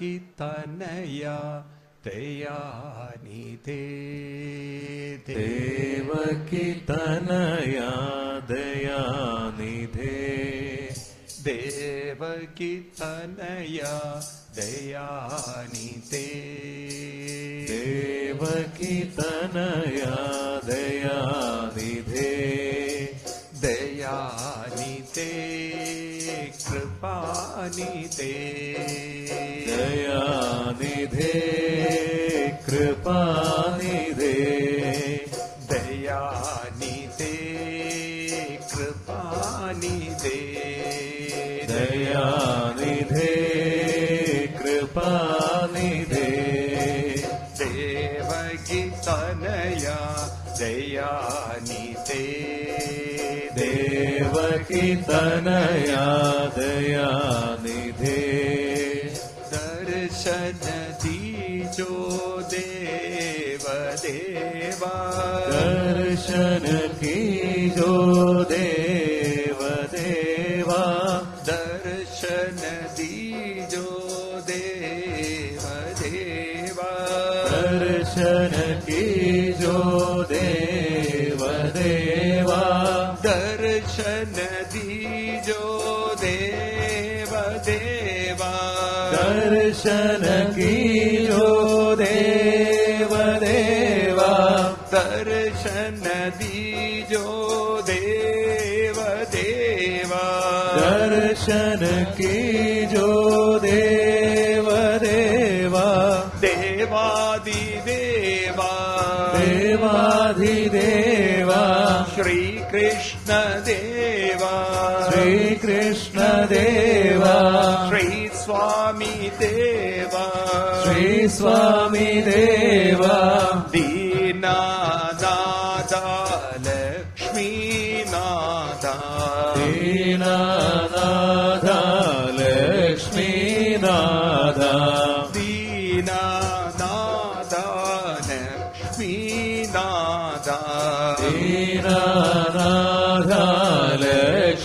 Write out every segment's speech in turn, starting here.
ദേവകി തനയ ദയാനിധേ ദേവകി തനയാ ദയാനിധേ ദേവകി തനയ ദയാനിധേ ദേവകി തനയാ ദയാനിധേ ദയാനിധേ കൃപാനിധേ ദയാനിധേ കൃപാനിധേ ദയാനിധേ കൃപാനിധേ ദയാനിധേ കൃപാനിധേ ദേവകി തനയ ദയാനിധേ ദേവകി തനയാ ദയാനിധേ ी जो दे वदेवा दर्शनदी जो दे वदेवा दर्शन कीजो देव देवा दर्शन दीजो देव देवा दर्शन की नदीजो देव देव। दर्शन कीजो देव देवा। देवादि देवा। देवदेवा देवा। श्रीकृष्ण देवा। श्रीकृष्ण देवा। श्री स्वामी देवा। श्री स्वामी देवा। दीना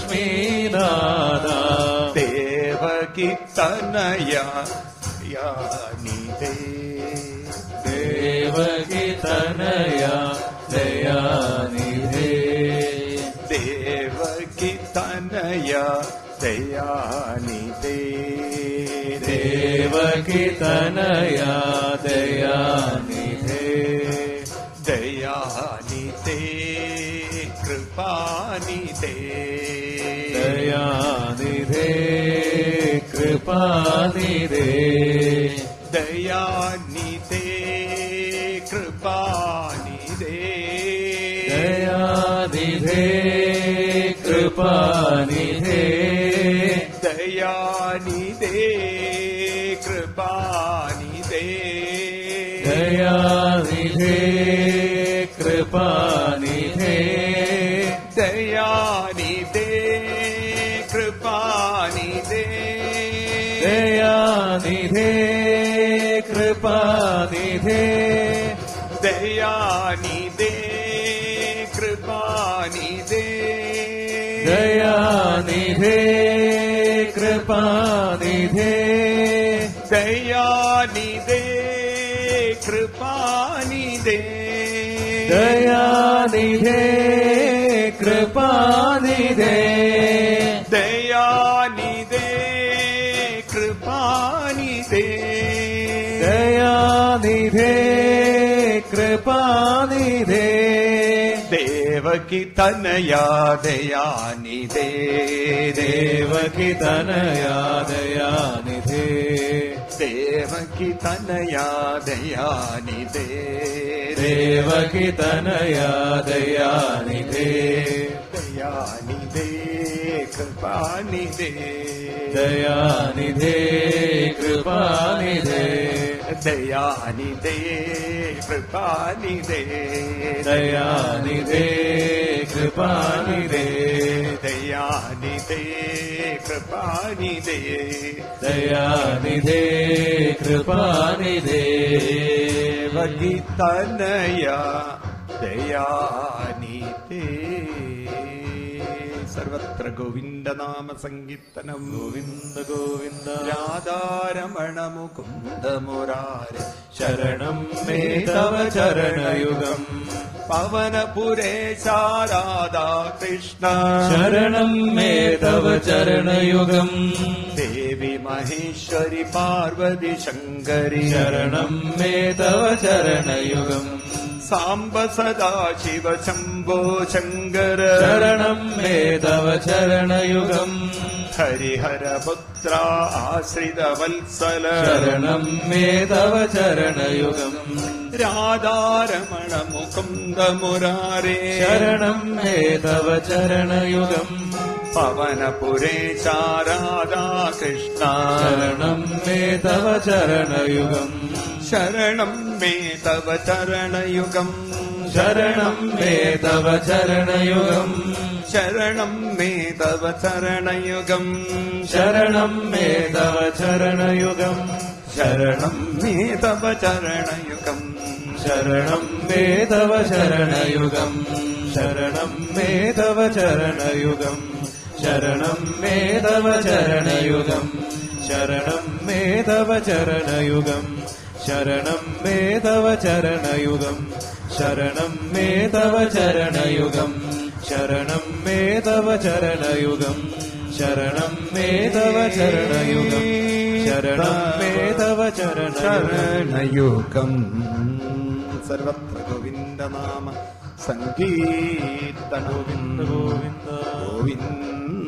ലക്ഷ്മീനാഥ ദേവകി തനയ യാനിതേ ദേവകി തനയ ദയാനിധേ ദേവകി തനയ ദയാനിതേ ദേവകി തനയ ദയാനിധേ ദയാനിതേ കൃപാനിതേ. ദയാനിധേ കൃപാനിതേ. ദയാനിതേ കൃപാനിതേ. ദയാനിധേ കൃപാനിധേ ദയാനിതേ കൃപാനിതേ. ദയാനിധേ കൃപാനിധേ. ദയാനിതേ കൃപാനിതേ ദയാനിധേ കൃപാനിധേ. ദയാനിതേ കൃപാനിതേ ദയാനിധേ കൃപാനിധേ. ദയാനിധേ കൃപാനിതേ ദയാനിധേ കൃപാനിധേ. ദയാനിതേ കൃപാനിതേ ദയാനിധേ കൃപാനിധേ. ദേവകി തനയാ ദയാനിതേ ദേവകി തനയാ ദയാനിധേ. ദേവകി തനയാ ദയാനിതേ ദേവകി തനയാ ദയാനിധേ ദയാനിതേ കൃപാനിതേ. ദയാനിധേ കൃപാനിധേ ദയാനിതേ കൃപാനിതേ ദയാനിധേ കൃപാനിധേ ദയാനിതേ കൃപാനിതേ ദയാനിധേ കൃപാനിധേ ദേവകി തനയ ദയാനിതേ ഗോവിന്ദ നാമ സങ്കീർത്തനം ഗോവിന്ദ. ഗോവിന്ദ രാധാരമണ മുകുന്ദ മുരാര ശരണം മേധവ ചരണയുഗം. പവനപുരേശാരാധാ കൃഷ്ണ ശരണം മേധവ ചരണയുഗം. ദേവി മഹേശ്വരി പാർവതി ശങ്കരി. ശരണം മേധവ ചരണയുഗം. സാംബ സദാശിവ ശംഭോ ശങ്കര ശരണം മേധവ ശരണയുഗം ഹരിഹരപുത്ര ആശ്രിത വത്സല ശരണം മേധവ ശരണയുഗം രാധാരമണ മുകുന്ദ മുരാരേ ശരണം മേധവ ശരണയുഗം പവനപുരേശാരാധാ കൃഷ്ണ. ശരണം മേധവ ശരണയുഗം ശരണം മേ തവ ചരണയുഗം. ശരണം മേ തവ ചരണയുഗം. ശരണം മേ തവ ചരണയുഗം. ശരണം മേ തവ ചരണയുഗം. ശരണം മേ തവ ചരണയുഗം. ശരണം മേ തവ ശരണയുഗം ശരണം മേ തവ ചരണയുഗം. ശരണം മേ തവ ചരണയുഗം. ശരണം മേ തവ ചരണയുഗം. ശരണം മേധവ ചരണയുഗം. ശരണം മേധവ ചരണയുഗം. ശരണം മേധവ ചരണയുഗം. ശരണം മേധവ ചരണയുഗം. ശരണം മേധവ ചരണ ശരണയുഗം സർവത്ര ഗോവിന്ദ നാമ സങ്കീർത്തന ഗോവിന്ദ ഗോവിന്ദ. ഗോവിന്ദ